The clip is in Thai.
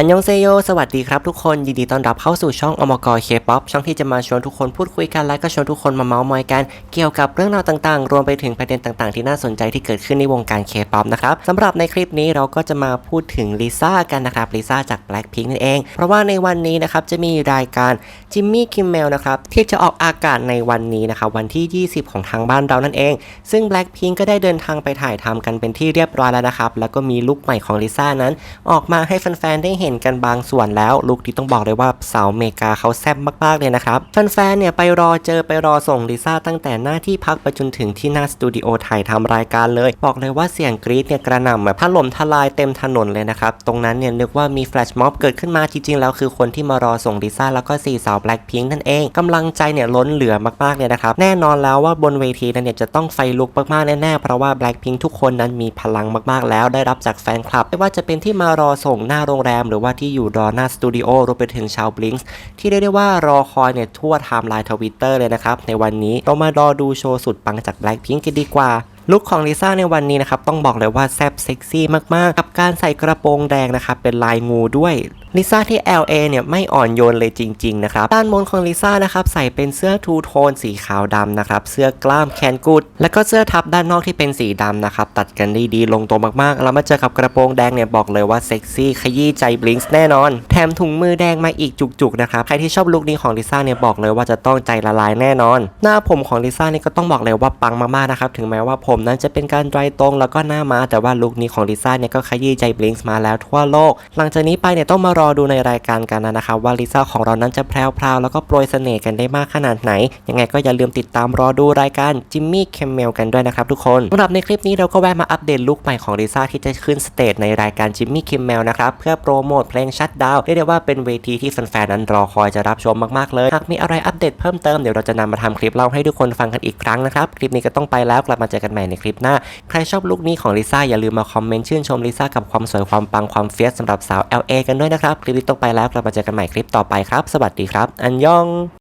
อันยองเซโย สวัสดีครับทุกคน ยินดีต้อนรับเข้าสู่ช่องอมกรเคป๊อปช่องที่จะมาชวนทุกคนพูดคุยกันและก็ชวนทุกคนมาเมาส์มอยกัน เกี่ยวกับเรื่องราวต่างๆ รวมไปถึงประเด็นต่างๆ ที่น่าสนใจที่เกิดขึ้นในวงการเคป๊อปนะครับสำหรับในคลิปนี้เราก็จะมาพูดถึงลิซ่ากันนะครับลิซ่าจาก Blackpink นั่นเอง เพราะว่าในวันนี้นะครับจะมีรายการจิมมี่คิมเมลนะครับที่จะออกอากาศในวันนี้นะครับวันที่ 20 ของทางบ้านเรานั่นเอง ซึ่ง Blackpink ก็ได้เดินทางไปถ่ายทำกันเป็นที่เรียบร้อยแล้วนะครับแล้วก็มีลุคใหม่ของลิซ่านั้น ออกมาให้แฟนๆได้เห็นกันบางส่วนแล้วลุคที่ต้องบอกเลยว่าสาวเมกาเขาแซ่บมากๆเลยนะครับแฟนๆเนี่ยไปรอเจอไปรอส่งลิซ่าตั้งแต่หน้าที่พักไปจนถึงที่หน้าสตูดิโอถ่ายทำรายการเลย บอกเลยว่าเสียงกรี๊ดเนี่ยกระหน่ำแบบถล่มทลายเต็มถนนเลยนะครับตรงนั้นเนี่ยเรียกว่ามีแฟลชม็อบเกิดขึ้นมาจริงๆแล้วคือคนที่มารอส่งลิซ่าแล้วก็สี่สาวแบล็คพิงค์นั่นเองกำลังใจเนี่ยล้นเหลือมากๆเลยนะครับแน่นอนแล้วว่าบนเวทีนั้นเนี่ยจะต้องไฟลุกมากๆแน่ๆเพราะว่าแบล็คพิงค์ทุกคนนั้นมีพลังมากๆ แล้วได้รับจากแฟนคลับไม่ว่าจะเป็นที่มารอส่งหน้าโรงแรมหรือว่าที่อยู่ดอน่าสตูดิโอรวมไปถึงชาวบลิงส์ที่เรียกได้ว่ารอคอยเนี่ยทั่วไทม์ไลน์ทวิตเตอร์เลยนะครับ ในวันนี้เรามารอดูโชว์สุดปังจาก Blackpink กันดีกว่า ลุคของลิซ่าในวันนี้นะครับต้องบอกเลยว่าแซ่บเซ็กซี่มากๆ กับการใส่กระโปรงแดงนะครับเป็นลายงูด้วยลิซ่าที่ LA เนี่ยไม่อ่อนโยนเลยจริงๆนะครับด้านบนของลิซ่านะครับใส่เป็นเสื้อทูโทนสีขาวดำนะครับเสื้อกล้ามแขนกุด แล้วก็เสื้อทับด้านนอกที่เป็นสีดำนะครับตัดกันได้ดีลงตัวมากๆ แล้วมาเจอกับกระโปรงแดงเนี่ยบอกเลยว่าเซ็กซี่ขยี้ใจบลิงส์แน่นอน แถมถุงมือแดงมาอีกจุกๆนะครับใครที่ชอบลุคนี้ของลิซ่าเนี่ยบอกเลยว่าจะต้องใจละลายแน่นอน หน้าผมของลิซ่านี่ก็ต้องบอกเลยว่าปังมากๆนะครับถึงแม้ว่าผมนั้นจะเป็นการไดรตรงแล้วก็หน้ามาแต่ว่าลุคนี้ของลิซ่าเนี่ยก็ขยี้ใจบลิงส์มาแล้วทั่วโลก หลังจากนี้ไปเนี่ยต้องมารอดูในรายการกันนะครับว่าลิซ่าของเรานั้นจะแพรวแล้วก็โปรยเสน่ห์กันได้มากขนาดไหน ยังไงก็อย่าลืมติดตามรอดูรายการจิมมี่เคมเมลกันด้วยนะครับทุกคนสำหรับในคลิปนี้เราก็แวะมาอัปเดตลุคใหม่ของลิซ่าที่จะขึ้นสเตจในรายการจิมมี่เคมเมลนะครับเพื่อโปรโมทเพลงชัดดาวเรียกได้ว่าเป็นเวทีที่แฟนๆนั้นรอคอยจะรับชมมากๆเลยหากมีอะไรอัปเดตเพิ่มเติมเดี๋ยวเราจะนำมาทำคลิปเล่าให้ทุกคนฟังกันอีกครั้งนะครับคลิปนี้ก็ต้องไปแล้วกลับมาเจอกันใหม่ในคลิปหน้า ใครชอบลุคนี้ของลิซ่าอย่าลืมมาคอมเมนต์ชื่นชมลิซ่ากับความสวยความปังความเฟียสสำหรับสาว LA กันด้วยนะครับ คลิปนี้ต้องไปแล้วกลับมาเจอกันใหม่คลิปต่อไปครับ สวัสดีครับ อันยอง